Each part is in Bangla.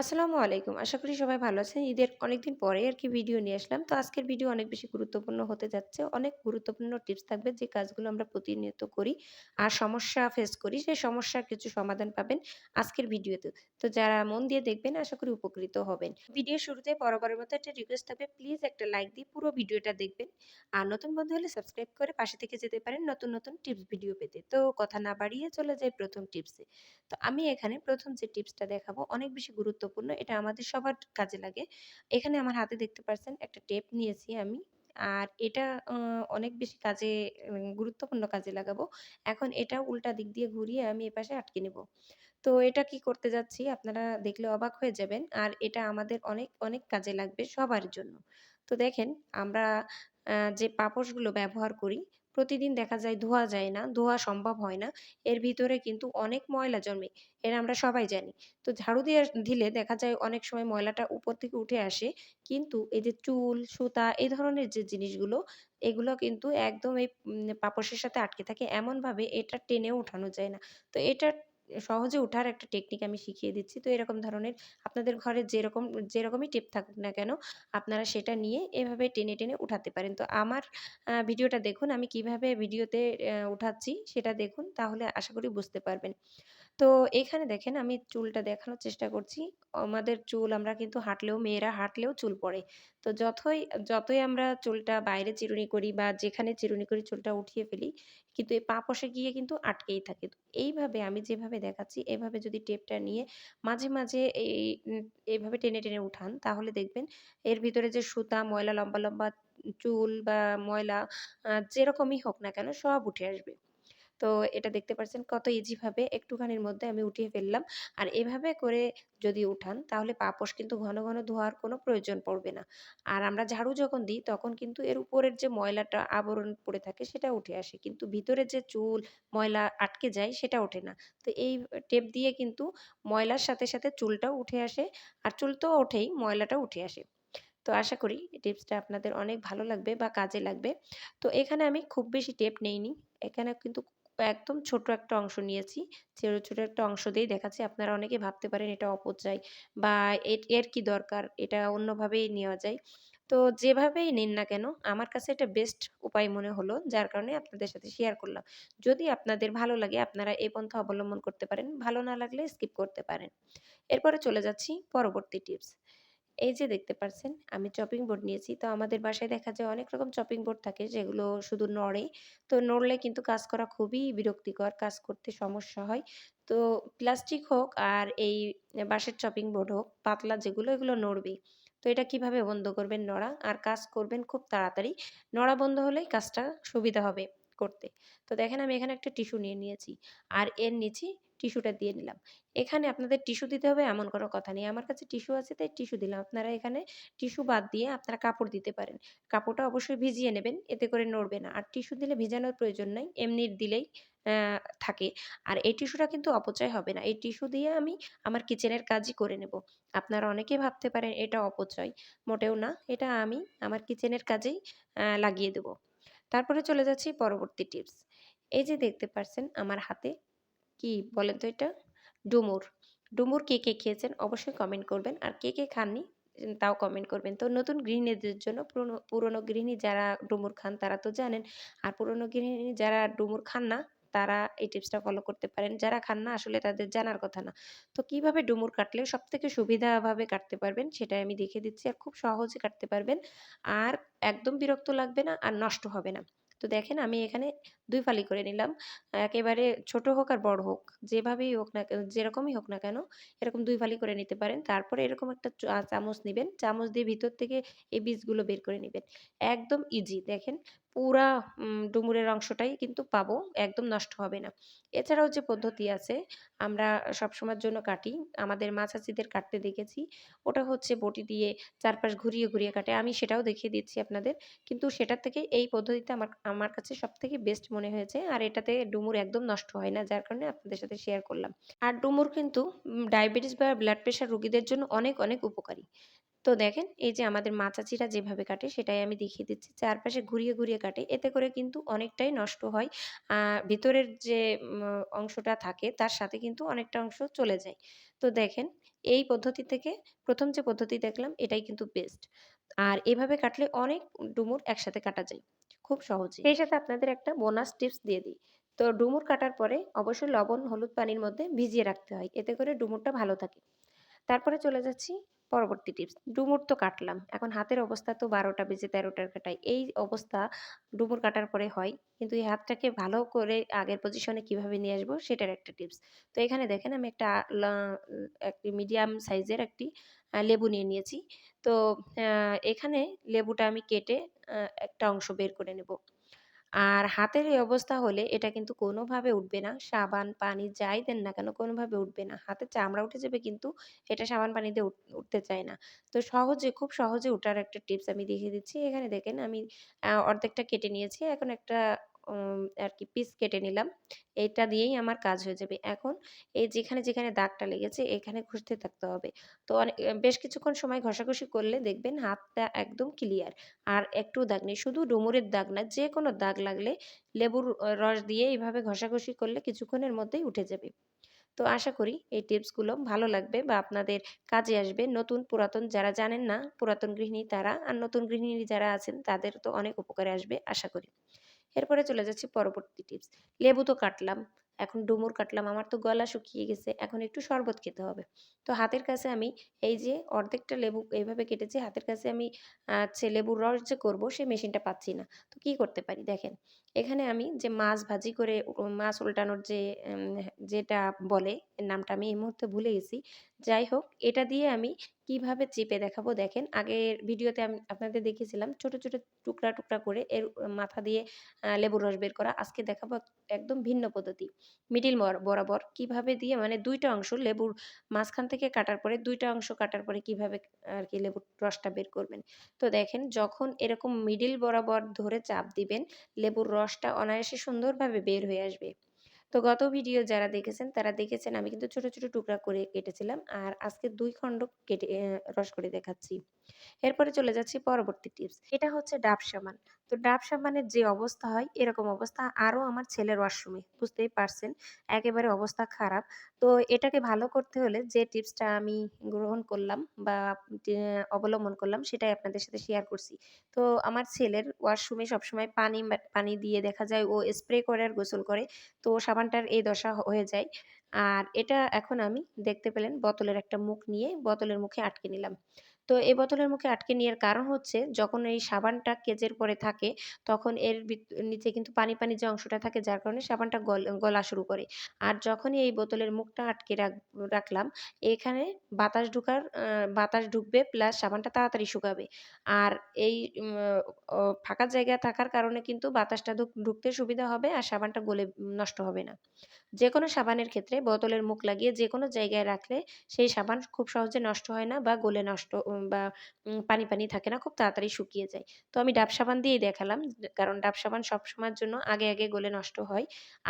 আসসালামু আলাইকুম। আশা করি সবাই ভালো আছেন। ঈদের অনেকদিন পরে আর কি ভিডিও নিয়ে আসলাম। তো আজকের ভিডিও অনেক বেশি গুরুত্বপূর্ণ হতে যাচ্ছে। অনেক গুরুত্বপূর্ণ টিপস থাকবে যে কাজগুলো আমরা প্রতিনিয়ত করি আর সমস্যা ফেস করি, সেই সমস্যার কিছু সমাধান পাবেন আজকের ভিডিওতে। তো যারা মন দিয়ে দেখবেন আশা করি উপকৃত হবেন। ভিডিওর শুরুতে বরাবরের মতো একটা রিকোয়েস্ট থাকবে প্লিজ একটা লাইক দিয়ে পুরো ভিডিওটা দেখবেন। আর নতুন বন্ধু হলে সাবস্ক্রাইব করে পাশে থেকে যেতে পারেন নতুন, নতুন টিপস ভিডিও পেতে। তো কথা না বাড়িয়ে চলে যাই প্রথম টিপসে। তো আমি এখানে প্রথম যে টিপসটা দেখাবো অনেক বেশি গুরুত্বপূর্ণ। এটা আমাদের সবার কাজে লাগে। এখানে আমার হাতে দেখতে পারছেন একটা টেপ নিয়েছি আমি। আর এটা অনেক বেশি কাজে গুরুত্বপূর্ণ কাজে লাগাবো। এখন এটা উল্টা দিক দিয়ে ঘুরিয়ে আমি এপাশে আটকে নেব। তো এটা কি করতে যাচ্ছি আপনারা দেখলে অবাক হয়ে যাবেন। আর এটা আমাদের অনেক, অনেক কাজে লাগবে সবার জন্য। তো দেখেন আমরা যে পাপোশগুলো ব্যবহার করি, প্রতিদিন দেখা যায় ধোয়া যায় না, ধোয়া সম্ভব হয় না। এর ভিতরে কিন্তু অনেক ময়লা জন্মে এরা আমরা সবাই জানি। তো ঝাড়ু দিয়ে দিলে দেখা যায় অনেক সময় ময়লাটা উপর থেকে উঠে আসে। কিন্তু এই যে চুল, সুতা এই ধরনের যে জিনিসগুলো, এগুলো কিন্তু একদম এই পাপোশের সাথে আটকে থাকে এমনভাবে এটা টেনে উঠানো যায় না। তো এটা সহজে ওঠার একটা টেকনিক আমি শিখিয়ে দিচ্ছি। তো এরকম ধরনের আপনাদের ঘরে যেরকম যেরকমই টেপ থাকুক না কেন, আপনারা সেটা নিয়ে এভাবে টেনে, টেনে উঠাতে পারেন। তো আমার ভিডিওটা দেখুন আমি কীভাবে ভিডিওতে উঠাচ্ছি সেটা দেখুন তাহলে আশা করি বুঝতে পারবেন। তো এখানে দেখেন আমি চুলটা দেখানোর চেষ্টা করছি। আমাদের চুল আমরা কিন্তু হাঁটলেও মেয়েরা হাঁটলেও চুল পড়ে। তো যতই যতই আমরা চুলটা বাইরে চিরুনি করি বা যেখানে চিরুনি করি চুলটা উঠিয়ে ফেলি, কিন্তু এই পা-পশে গিয়ে কিন্তু আটকেই থাকে। এইভাবে আমি যেভাবে দেখাচ্ছি এভাবে যদি টেপটা নিয়ে মাঝে, মাঝে এই এভাবে টেনে, টেনে উঠান তাহলে দেখবেন এর ভিতরে যে সুতা, ময়লা, লম্বা, লম্বা চুল বা ময়লা যেরকমই হোক না কেন সব উঠে আসবে। তো এটা দেখতে পাচ্ছেন কত ইজি ভাবে একটুখানির মধ্যে আমি উঠিয়ে ফেললাম। আর এভাবে করে যদি উঠান তাহলে পাপোশ কিন্তু ঘন, ঘন ধোয়ার কোনো প্রয়োজন পড়বে না। আর আমরা ঝাড়ু যখন দিই তখন কিন্তু এর উপরের যে ময়লাটা আবরণ পড়ে থাকে সেটা উঠে আসে। কিন্তু ভিতরে যে চুল, ময়লা আটকে যায় সেটা ওঠে না। তো এই টেপ দিয়ে কিন্তু ময়লার সাথে, সাথে চুলটাও উঠে আসে। আর চুল তো ওঠেই, ময়লাটা উঠে আসে। তো আশা করি টিপসটা আপনাদের অনেক ভালো লাগবে বা কাজে লাগবে। তো এখানে আমি খুব বেশি টেপ নেইনি। এখানে কিন্তু একদম ছোট একটা অংশ নিয়েছি। ছোট, ছোট একটা অংশ দিয়েই দেখাচ্ছি। আপনারা অনেকে ভাবতে পারেন এটা অপচয় বা এর কি দরকার? এটা অন্যভাবেই নেওয়া যায়। তো যেভাবেই নিন না কেন আমার কাছে এটা বেস্ট উপায় মনে হলো যার কারণে আপনাদের সাথে শেয়ার করলাম। যদি আপনাদের ভালো লাগে আপনারা এই পন্থা অবলম্বন করতে পারেন। ভালো না লাগলে স্কিপ করতে পারেন। এরপরে চলে যাচ্ছি পরবর্তী টিপস। এই যে দেখতে পারছেন আমি চপিং বোর্ড নিয়েছি। তো আমাদের বাসায় দেখা যায় অনেক রকম চপিং বোর্ড থাকে যেগুলো শুধু নড়ে। তো নড়লে কিন্তু কাজ করা খুবই বিরক্তিকর, কাজ করতে সমস্যা হয়। তো প্লাস্টিক হোক আর এই বাঁশের চপিং বোর্ড হোক, পাতলা যেগুলো এগুলো নড়বেই। তো এটা কীভাবে বন্ধ করবেন নড়া? আর কাজ করবেন খুব তাড়াতাড়ি। নড়া বন্ধ হলেই কাজটা সুবিধা হবে করতে। তো দেখেন আমি এখানে একটা টিস্যু নিয়ে নিয়েছি। আর এর নিচে টিস্যুটা দিয়ে নিলাম। এখানে আপনাদের টিস্যু দিতে হবে এমন কোনো কথা নেই। আমার কাছে টিস্যু আছে তাই টিস্যু দিলাম। আপনারা এখানে টিস্যু বাদ দিয়ে আপনারা কাপড় দিতে পারেন। কাপড়টা অবশ্যই ভিজিয়ে নেবেন, এতে করে নড়বে না। আর টিস্যু দিলে ভিজানোর প্রয়োজন নাই। এমনি দিলেই থাকে। আর এই টিস্যুটা কিন্তু অপচয় হবে না। এই টিস্যু দিয়ে আমি আমার কিচেনের কাজই করে নেব। আপনারা অনেকেই ভাবতে পারেন এটা অপচয়। মোটেও না। এটা আমি আমার কিচেনের কাজেই লাগিয়ে দেব। তারপরে চলে যাচ্ছি পরবর্তী টিপস। এই যে দেখতে পারছেন আমার হাতে কি বলেন তো এটা? ডুমুর। ডুমুর কে, কে খেয়েছেন অবশ্যই কমেন্ট করবেন। আর কে, কে খাননি তাও কমেন্ট করবেন। তো নতুন গৃহিণীদের জন্য পুরনো পুরনো গৃহিণী যারা ডুমুর খান তারা তো জানেন। আর পুরনো গৃহিণী যারা ডুমুর খান না তারা এই টিপসটা ফলো করতে পারেন। যারা খান না আসলে তাদের জানার কথা না। তো কীভাবে ডুমুর কাটলে সব থেকে সুবিধাভাবে কাটতে পারবেন সেটাই আমি দেখে দিচ্ছি। আর খুব সহজে কাটতে পারবেন। আর একদম বিরক্ত লাগবে না আর নষ্ট হবে না। তো দেখেন আমি এখানে ২ ফালি করে নিলাম। একেবারে ছোট হোক আর বড় হোক, যেভাবেই হোক না যেরকমই হোক না কেন, এরকম দুই ফালি করে নিতে পারেন। তারপরে এরকম একটা চামচ নিবেন। চামচ দিয়ে ভিতর থেকে এই বীজগুলো বের করে নেবেন একদম ইজি দেখেন পুরা ডুমুরের অংশটাই কিন্তু পাবো, একদম নষ্ট হবে না। এছাড়াও যে পদ্ধতি আছে আমরা সবসময়ের জন্য কাটি, আমাদের মা চাচিদের কাটতে দেখেছি। ওটা হচ্ছে বটি দিয়ে চারপাশ ঘুরিয়ে, ঘুরিয়ে কাটে। আমি সেটাও দেখিয়ে দিচ্ছি আপনাদের। কিন্তু সেটার থেকে এই পদ্ধতিটা আমার আমার কাছে সবথেকে বেস্ট মনে হয়েছে। আর এটাতে ডুমুর একদম নষ্ট হয় না। যার কারণে আপনাদের সাথে শেয়ার করলাম। আর ডুমুর কিন্তু ডায়াবেটিস বা ব্লাড প্রেশার রোগীদের জন্য অনেক, অনেক উপকারী। তো দেখেন এই যে আমাদের মাচাচিরা যেভাবে কাটে সেটাই আমি দেখিয়ে দিচ্ছি। চারপাশে ঘুরিয়ে, ঘুরিয়ে কাটে। এতে করে কিন্তু অনেকটাই নষ্ট হয়। ভিতরের যে অংশটা থাকে তার সাথে কিন্তু অনেকটা অংশ চলে যায়। তো দেখেন এই পদ্ধতি থেকে প্রথম যে পদ্ধতি দেখলাম এটাই কিন্তু বেস্ট আর এভাবে কাটলে অনেক ডুমুর একসাথে কাটা যায় খুব সহজে সেই সাথে আপনাদের একটা বোনাস টিপস দিয়ে দিই। তো ডুমুর কাটার পরে অবশ্যই লবণ, হলুদ পানির মধ্যে ভিজিয়ে রাখতে হয়। এতে করে ডুমুরটা ভালো থাকে। তারপরে চলে যাচ্ছি পরবর্তী টিপস ডুমুর তো কাটলাম। এখন হাতের অবস্থা তো বারোটা বেজে তেরোটার কাটাই এই অবস্থা ডুমুর কাটার পরে হয়। কিন্তু এই হাতটাকে ভালো করে আগের পজিশনে কীভাবে নিয়ে আসব সেটার একটা টিপস তো এখানে দেখেন আমি একটা একটি মিডিয়াম সাইজের একটি লেবু নিয়ে নিয়েছি। তো এখানে লেবুটা আমি কেটে একটা অংশ বের করে নেব। আর হাতের এই অবস্থা হলে এটা কিন্তু কোনোভাবে উঠবে না। সাবান, পানি যাই দেন না কেন কোনোভাবে উঠবে না। হাতে চামড়া উঠে যাবে কিন্তু এটা সাবান পানি দিয়ে উঠতে চায় না। তো সহজে, খুব সহজে উঠার একটা টিপস আমি দেখিয়ে দিচ্ছি। এখানে দেখেন আমি অর্ধেকটা কেটে নিয়েছি। এখন একটা আর কি পিস কেটে নিলাম। এটা দিয়েই আমার কাজ হয়ে যাবে। এখন এই যেখানে যেখানে দাগটা লেগেছে, এখানে ঘষতে থাকতে হবে। তো অনেক বেশ কিছুক্ষণ সময় ঘষাঘষি করলে দেখবেন হাতটা একদম ক্লিয়ার আর একটু দাগ নেই। শুধু ডুমুরের দাগ না যে কোনো দাগ লাগলে লেবুর রস দিয়ে এইভাবে ঘষাঘষি করলে কিছুক্ষণের মধ্যেই উঠে যাবে। তো আশা করি এই টিপসগুলো ভালো লাগবে বা আপনাদের কাজে আসবে। নতুন পুরাতন যারা জানেন না, পুরাতন গৃহিণী তারা আর নতুন গৃহিণী যারা আছেন তাদের তো অনেক উপকারে আসবে, আশা করি। এরপরে চলে যাচ্ছি পরবর্তী টিপস লেবু তো কাটলাম। এখন ডুমুর কাটলাম, আমার তো গলা শুকিয়ে গেছে, এখন একটু শরবত খেতে হবে। তো হাতের কাছে আমি এই যে অর্ধেকটা লেবু এইভাবে কেটেছি, হাতের কাছে আমি হচ্ছে লেবুর রস যে করব, সেই মেশিনটা পাচ্ছি না। তো কি করতে পারি? দেখেন, এখানে আমি যে মাছ ভাজি করে মাছ উল্টানোর যে যেটা বলে নামটা আমি এই মুহূর্তে ভুলে গেছি। যাই হোক, এটা দিয়ে আমি কীভাবে চেপে দেখাবো? দেখেন, আগের ভিডিওতে আমি আপনাদের দেখিয়েছিলাম, ছোট ছোট টুকরা টুকরা করে এর, মাথা দিয়ে লেবুর রস বের করা। আজকে দেখাবো একদম ভিন্ন পদ্ধতি। মিডিল বরাবর কীভাবে দিয়ে মানে দুইটা অংশ লেবুর মাঝখান থেকে কাটার পরে দুইটা অংশ কাটার পরে কীভাবে আর কি লেবুর রসটা বের করবেন। তো দেখেন যখন এরকম মিডিল বরাবর ধরে চাপ দিবেন, লেবুর রসটা অনায়াসে সুন্দরভাবে বের হয়ে আসবে। তো গত ভিডিও যারা দেখেছেন, তারা দেখেছেন আমি কিন্তু ছোট ছোট টুকরা করে কেটেছিলাম। আর আজকে দুই খণ্ড কেটে রস করে দেখাচ্ছি। এরপরে চলে যাচ্ছি পরবর্তী টিপস। এটা হচ্ছে ডাব সাবান। তো ডাব সাবানের যে অবস্থা হয়, এরকম অবস্থা আরও আমার ছেলের ওয়াশরুমে, বুঝতেই পারছেন? একেবারে অবস্থা খারাপ। তো এটাকে ভালো করতে হলে যে টিপসটা আমি গ্রহণ করলাম বা অবলম্বন করলাম, সেটাই আপনাদের সাথে শেয়ার করছি। তো আমার ছেলের ওয়াশরুমে সবসময় পানি পানি দিয়ে দেখা যায়, ও স্প্রে করে আর গোসল করে। তো সাবানটার এই দশা হয়ে যায়। আর এটা এখন আমি দেখতে পেলেন বোতলের একটা মুখ নিয়ে, বোতলের মুখে আটকে নিলাম। তো এই বোতলের মুখে আটকে নেওয়ার কারণ হচ্ছে যখন এই সাবানটা কেজের পরে থাকে, তখন এর নিচে কিন্তু পানি পানি যে অংশটা থাকে যার কারণে সাবানটা গলা শুরু করে। আর যখনই এই বোতলের মুখটা আটকে রাখলাম, এখানে বাতাস ঢুকার বাতাস ঢুকবে প্লাস সাবানটা তাড়াতাড়ি শুকাবে। আর এই ফাঁকা জায়গা থাকার কারণে কিন্তু বাতাসটা ঢুকতে সুবিধা হবে আর সাবানটা গলে, নষ্ট হবে না। যে কোনো সাবানের ক্ষেত্রে বোতলের মুখ লাগিয়ে যে কোনো জায়গায় রাখলে সেই সাবান খুব সহজে নষ্ট হয় না বা গলে নষ্ট বা পানি পানি থাকে না, খুব তাড়াতাড়ি শুকিয়ে যায়। তো আমি ডাব সাবান দিয়েই দেখালাম, কারণ ডাব সাবান সবসময়ের জন্য আগে আগে গলে নষ্ট হয়।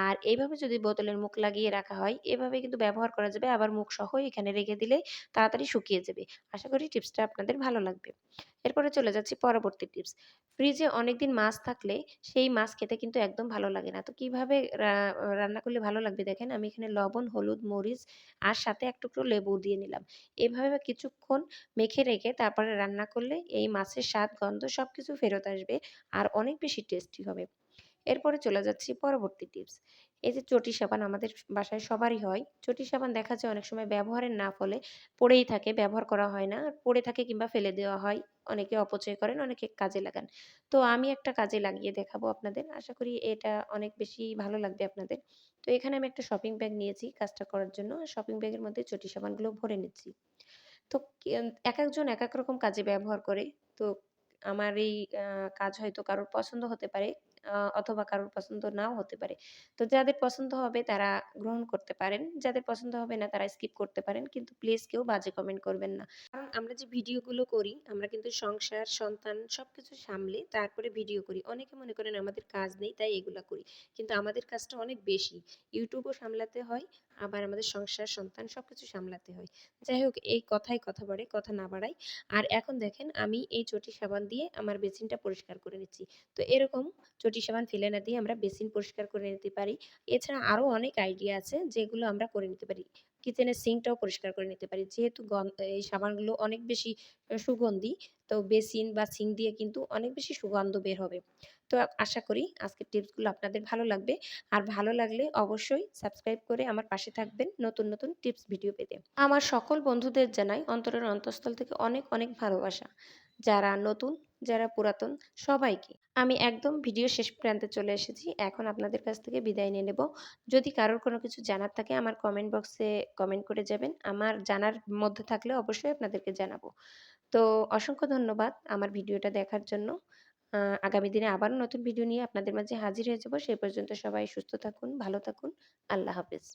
আর এইভাবে যদি বোতলের মুখ লাগিয়ে রাখা হয়, এভাবে কিন্তু ব্যবহার করা যাবে। আবার মুখ সহ এখানে রেখে দিলে তাড়াতাড়ি শুকিয়ে যাবে। আশা করি টিপসটা আপনাদের ভালো লাগবে। এরপরে চলে যাচ্ছি পরবর্তী টিপস। ফ্রিজে অনেকদিন মাছ থাকলে সেই মাছ খেতে কিন্তু একদম ভালো লাগে না। তো কীভাবে রান্না করলে ভালো লাগবে দেখেন? আমি এখানে লবণ, হলুদ, মরিচ আর সাথে এক টুকরো লেবু দিয়ে নিলাম। এভাবে কিছুক্ষণ মেখে রেখে তারপরে রান্না করলে এই মাছের স্বাদ, গন্ধ সব কিছু ফেরত আসবে আর অনেক বেশি টেস্টি হবে। এরপরে চলে যাচ্ছি পরবর্তী টিপস এই যে চটি সাবান আমাদের বাসায় সবারই হয়। চটি সাবান দেখা যায় অনেক সময় ব্যবহারের না ফলে পড়েই থাকে, ব্যবহার করা হয় না। পড়ে থাকে কিংবা ফেলে দেওয়া হয়। অনেকে অপচয় করেন, অনেকে কাজে লাগান। তো আমি একটা কাজে লাগিয়ে দেখাবো আপনাদের। আশা করি এটা অনেক বেশি ভালো লাগবে আপনাদের। তো এখানে আমি একটা শপিং ব্যাগ নিয়েছি কাজটা করার জন্য। শপিং ব্যাগের মধ্যে চটি সাবানগুলো ভরে নিচ্ছি। তো এক একজন এক এক রকম কাজে ব্যবহার করে। তো আমার এই কাজ হয়তো কারোর পছন্দ হতে পারে। অথবা কারোর পছন্দ নাও হতে পারে। তো যাদের পছন্দ হবে তারা গ্রহণ করতে পারেন, যাদের পছন্দ হবে না তারা স্কিপ করতে পারেন, কিন্তু প্লিজ কেউ বাজে কমেন্ট করবেন না। কারণ আমরা যে ভিডিওগুলো করি, আমরা কিন্তু সংসার, সন্তান সব কিছু সামলে তারপরে ভিডিও করি। অনেকে মনে করেন আমাদের কাজ নেই, তাই এগুলো করি। কিন্তু আমাদের কাজটা অনেক বেশি। ইউটিউবও সামলাতে হয়, আবার আমাদের সংসার, সন্তান সব কিছু সামলাতে হয়। যাই হোক, এই কথাই কথা বাড়ে, কথা না বাড়াই। আর এখন দেখেন, আমি এই চটি সাবান দিয়ে আমার বেসিনটা পরিষ্কার করে নিচ্ছি। তো এরকম চটি সাবান ফেলে না দিয়ে আমরা বেসিন পরিষ্কার করে নিতে পারি এছাড়া আরও অনেক আইডিয়া আছে যেগুলো আমরা করে নিতে পারি কিচেনের সিঙ্কটাও পরিষ্কার করে নিতে পারি। যেহেতু এই সাবানগুলো অনেক বেশি সুগন্ধি, তো বেসিন বা সিঙ্ক দিয়ে কিন্তু অনেক বেশি সুগন্ধ বের হবে। তো আশা করি আজকের টিপসগুলো আপনাদের ভালো লাগবে। আর ভালো লাগলে অবশ্যই সাবস্ক্রাইব করে আমার পাশে থাকবেন নতুন, নতুন টিপস ভিডিও পেতে। আমার সকল বন্ধুদের জানাই অন্তরের অন্তঃস্থল থেকে অনেক, অনেক ভালোবাসা। যারা নতুন, যারা পুরাতন সবাইকে। আমি একদম ভিডিও শেষ প্রান্তে চলে এসেছি। এখন আপনাদের কাছ থেকে বিদায় নিয়ে নেব। যদি কারোর কোনো কিছু জানার থাকে আমার কমেন্ট বক্সে কমেন্ট করে যাবেন। আমার জানার মধ্যে থাকলে অবশ্যই আপনাদেরকে জানাব। তো অসংখ্য ধন্যবাদ আমার ভিডিওটা দেখার জন্য। আগামী দিনে আবারও নতুন ভিডিও নিয়ে আপনাদের মাঝে হাজির হয়ে যাব। সেই পর্যন্ত সবাই সুস্থ থাকুন, ভালো থাকুন। আল্লাহ হাফেজ।